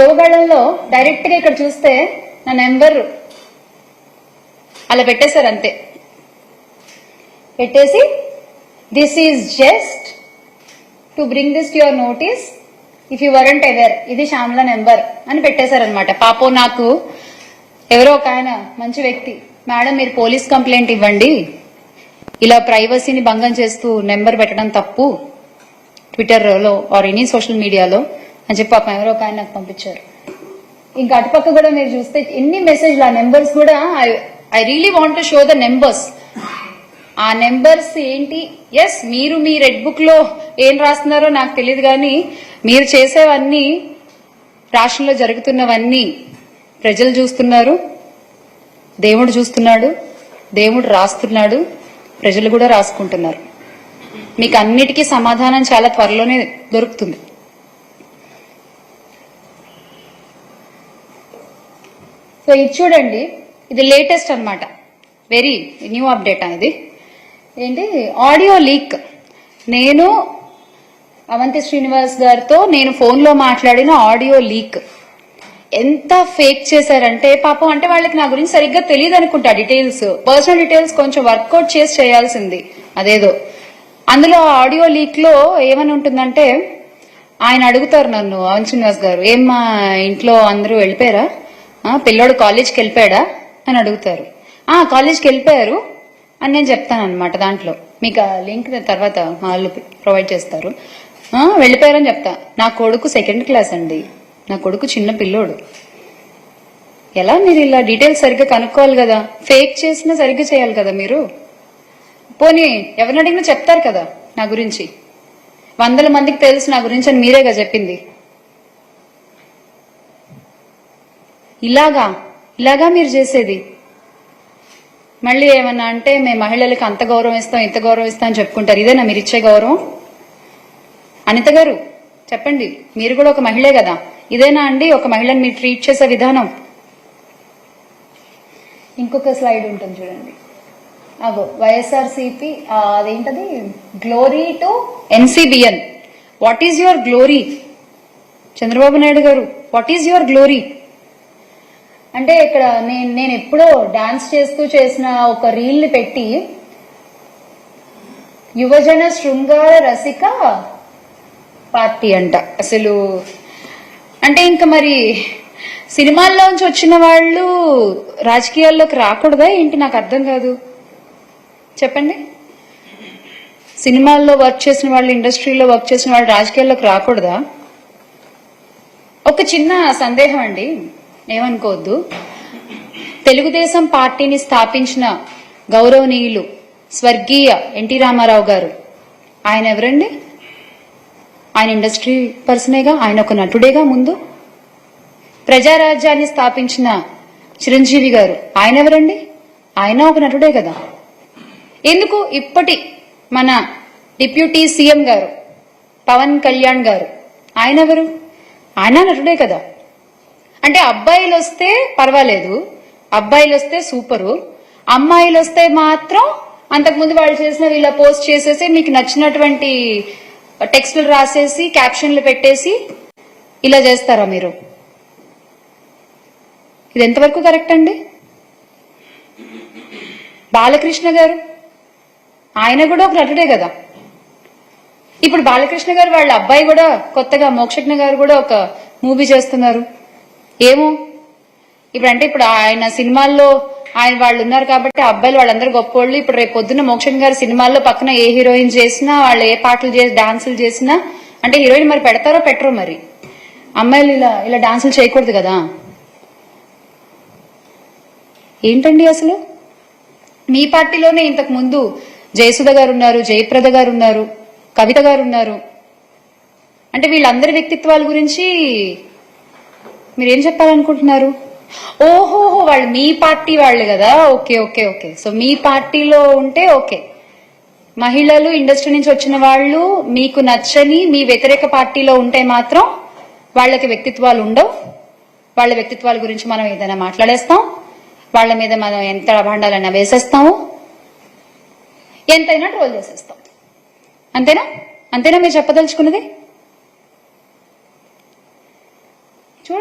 యోగాలలో డైరెక్ట్గా ఇక్కడ చూస్తే నా నెంబర్ అలా పెట్టేశారు అంతే. పెట్టేసి this is just to bring this to your notice if you weren't ever ఇది శ్యామ్ల నెంబర్ అని పెట్టేశారనమాట పాపం నాకు ఎవరో ఒక ఆయన మంచి వ్యక్తి. మేడం మీరు పోలీస్ కంప్లైంట్ ఇవ్వండి. ఇలా ప్రైవసీని భంగం చేస్తూ నెంబర్ పెట్టడం తప్పు. ట్విట్టర్లో ఆర్ ఎనీ సోషల్ మీడియాలో అని చెప్పి పాపం ఎవరో ఒక ఆయన నాకు పంపించారు. ఇంకా అటుపక్క కూడా మీరు చూస్తే ఎన్ని మెసేజ్లు ఆ నెంబర్స్ కూడా I really want to show the numbers ఆ నెంబర్స్ ఏంటి? ఎస్ మీరు మీ రెడ్ బుక్లో ఏం రాస్తున్నారో నాకు తెలియదు కానీ మీరు చేసేవన్నీ రాష్ట్రంలో జరుగుతున్నవన్నీ ప్రజలు చూస్తున్నారు దేవుడు చూస్తున్నాడు దేవుడు రాస్తున్నాడు ప్రజలు కూడా రాసుకుంటున్నారు. మీకు అన్నిటికీ సమాధానం చాలా త్వరలోనే దొరుకుతుంది. సో ఇది చూడండి ఇది లేటెస్ట్ అన్నమాట. వెరీ న్యూ అప్డేట్ ఇది. ఏంటి? ఆడియో లీక్ నేను అవంతి శ్రీనివాస్ గారితో నేను ఫోన్లో మాట్లాడిన ఆడియో లీక్ ఎంత ఫేక్ చేశారంటే పాపం అంటే వాళ్ళకి నా గురించి సరిగ్గా తెలియదు అనుకుంటా డీటెయిల్స్ పర్సనల్ డీటెయిల్స్ కొంచెం వర్కౌట్ చేసి చేయాల్సింది. అదేదో. అందులో ఆడియో లీక్లో ఏమని ఉంటుందంటే ఆయన అడుగుతారు నన్ను అవంతి శ్రీనివాస్ గారు ఏం మా ఇంట్లో అందరూ వెళ్ళిపోయారా? పిల్లోడు కాలేజ్కి వెళ్ళిపోయాడా అని అడుగుతారు. ఆ కాలేజ్కి వెళ్ళిపోయారు అని నేను చెప్తాను అనమాట దాంట్లో. మీకు ఆ లింక్ తర్వాత మా వాళ్ళు ప్రొవైడ్ చేస్తారు. వెళ్ళిపోయారని చెప్తా. నా కొడుకు సెకండ్ క్లాస్ అండి. నా కొడుకు చిన్న పిల్లోడు. ఎలా మీరు ఇలా డీటెయిల్స్ సరిగ్గా కనుక్కోవాలి కదా? ఫేక్ చేసినా సరిగ్గా చేయాలి కదా మీరు? పోనీ ఎవరిని అడిగినా చెప్తారు కదా నా గురించి. వందల మందికి తెలుసు నా గురించి అని మీరేగా చెప్పింది? ఇలాగా ఇలాగా మీరు చేసేది. మళ్ళీ ఏమన్నా అంటే మేము మహిళలకు అంత గౌరవం ఇస్తాం ఇంత గౌరవం ఇస్తాం అని చెప్పుకుంటారు. ఇదేనా మీరు ఇచ్చే గౌరవం? అనిత గారు చెప్పండి. మీరు కూడా ఒక మహిళే కదా. ఇదేనా అండి? ఒక మహిళని మీరు ట్రీట్ చేసే విధానం? ఇంకొక స్లైడ్ ఉంటుంది చూడండి. అగో వైఎస్ఆర్సిపి అదేంటది? Glory to NCBN what is your glory Chandrababu Naidu garu what is your glory అంటే ఇక్కడ నేను నేను ఎప్పుడో డాన్స్ చేస్తూ చేసిన ఒక రీల్ని పెట్టి యువజన శృంగార రసిక పార్టీ అంట. అసలు అంటే ఇంకా మరి సినిమాల్లోంచి వచ్చిన వాళ్ళు రాజకీయాల్లోకి రాకూడదా ఏంటి? నాకు అర్థం కాదు. చెప్పండి. సినిమాల్లో వర్క్ చేసిన వాళ్ళు ఇండస్ట్రీలో వర్క్ చేసిన వాళ్ళు రాజకీయాల్లోకి రాకూడదా? ఒక చిన్న సందేహం అండి. ఏమనుకోవద్దు. తెలుగుదేశం పార్టీని స్థాపించిన గౌరవనీయులు స్వర్గీయ ఎన్టీ రామారావు గారు. ఆయన ఎవరండి? ఆయన ఇండస్ట్రీ పర్సనేగా? ఆయన ఒక నటుడేగా ముందు? ప్రజారాజ్యాన్ని స్థాపించిన చిరంజీవి గారు. ఆయన ఎవరండి? ఆయన ఒక నటుడే కదా. ఎందుకు ఇప్పటి మన డిప్యూటీ సీఎం గారు పవన్ కళ్యాణ్ గారు? ఆయన ఎవరు? ఆయన నటుడే కదా. అంటే అబ్బాయిలు వస్తే పర్వాలేదు. అబ్బాయిలు వస్తే సూపరు. అమ్మాయిలు వస్తే మాత్రం అంతకుముందు వాళ్ళు చేసిన ఇలా పోస్ట్ చేసేసి మీకు నచ్చినటువంటి టెక్స్ట్లు రాసేసి క్యాప్షన్లు పెట్టేసి ఇలా చేస్తారా మీరు? ఇది ఎంతవరకు కరెక్ట్ అండి? బాలకృష్ణ గారు? ఆయన కూడా ఒక నటుడే కదా. ఇప్పుడు బాలకృష్ణ గారు వాళ్ళ అబ్బాయి కూడా కొత్తగా మోక్షజ్ఞ గారు కూడా ఒక మూవీ చేస్తున్నారు. ఏమో? ఇప్పుడు అంటే ఇప్పుడు ఆయన సినిమాల్లో ఆయన వాళ్ళు ఉన్నారు కాబట్టి ఆ అబ్బాయిలు వాళ్ళందరూ గొప్పోళ్ళు. ఇప్పుడు రేపు పొద్దున్న మోక్షన్ గారి సినిమాల్లో పక్కన ఏ హీరోయిన్ చేసినా వాళ్ళు ఏ పాటలు చేసి డాన్సులు చేసినా అంటే హీరోయిన్ మరి పెడతారో పెట్టరో మరి? అమ్మాయిలు ఇలా ఇలా డాన్సులు చేయకూడదు కదా? ఏంటండి అసలు? మీ పార్టీలోనే ఇంతకు ముందు జయసుధ గారు ఉన్నారు జయప్రద గారు ఉన్నారు కవిత గారు ఉన్నారు. అంటే వీళ్ళందరి వ్యక్తిత్వాల గురించి మీరేం చెప్పాలనుకుంటున్నారు? ఓహోహో వాళ్ళు మీ పార్టీ వాళ్ళు కదా. Okay okay okay. సో మీ పార్టీలో ఉంటే ఓకే. మహిళలు ఇండస్ట్రీ నుంచి వచ్చిన వాళ్ళు మీకు నచ్చని మీ వ్యతిరేక పార్టీలో ఉంటే మాత్రం వాళ్ళకి వ్యక్తిత్వాలు ఉండవు. వాళ్ళ వ్యక్తిత్వాల గురించి మనం ఏదైనా మాట్లాడేస్తాం. వాళ్ళ మీద మనం ఎంత అభాండాలైనా వేసేస్తాము. ఎంతైనా ట్రోల్ చేసేస్తాం. అంతేనా? అంతేనా మీరు చెప్పదలుచుకున్నది?